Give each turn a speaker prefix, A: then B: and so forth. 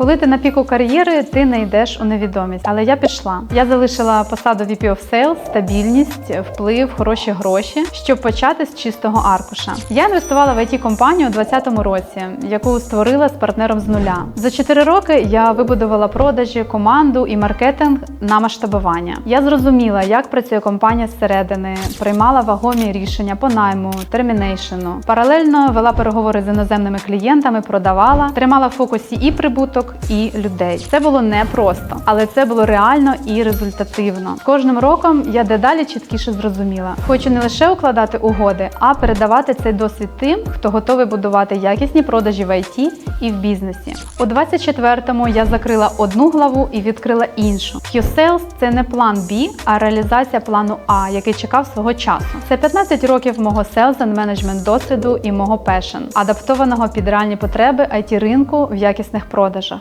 A: Коли ти на піку кар'єри, ти не йдеш у невідомість. Але я пішла. Я залишила посаду VP of Sales, стабільність, вплив, хороші гроші, щоб почати з чистого аркуша. Я інвестувала в it компанію у 2020 році, яку створила з партнером з нуля. За 4 роки я вибудувала продажі, команду і маркетинг на масштабування. Я зрозуміла, як працює компанія зсередини, приймала вагомі рішення по найму, термінейшену. Паралельно вела переговори з іноземними клієнтами, продавала, тримала в фокусі і прибуток, і людей. Це було непросто, але це було реально і результативно. Кожним роком я дедалі чіткіше зрозуміла. Хочу не лише укладати угоди, а передавати цей досвід тим, хто готовий будувати якісні продажі в ІТ і в бізнесі. У 24-му я закрила одну главу і відкрила іншу. Q-Sales – це не план B, а реалізація плану А, який чекав свого часу. Це 15 років мого sales and management досвіду і мого passion, адаптованого під реальні потреби IT ринку в якісних продажах.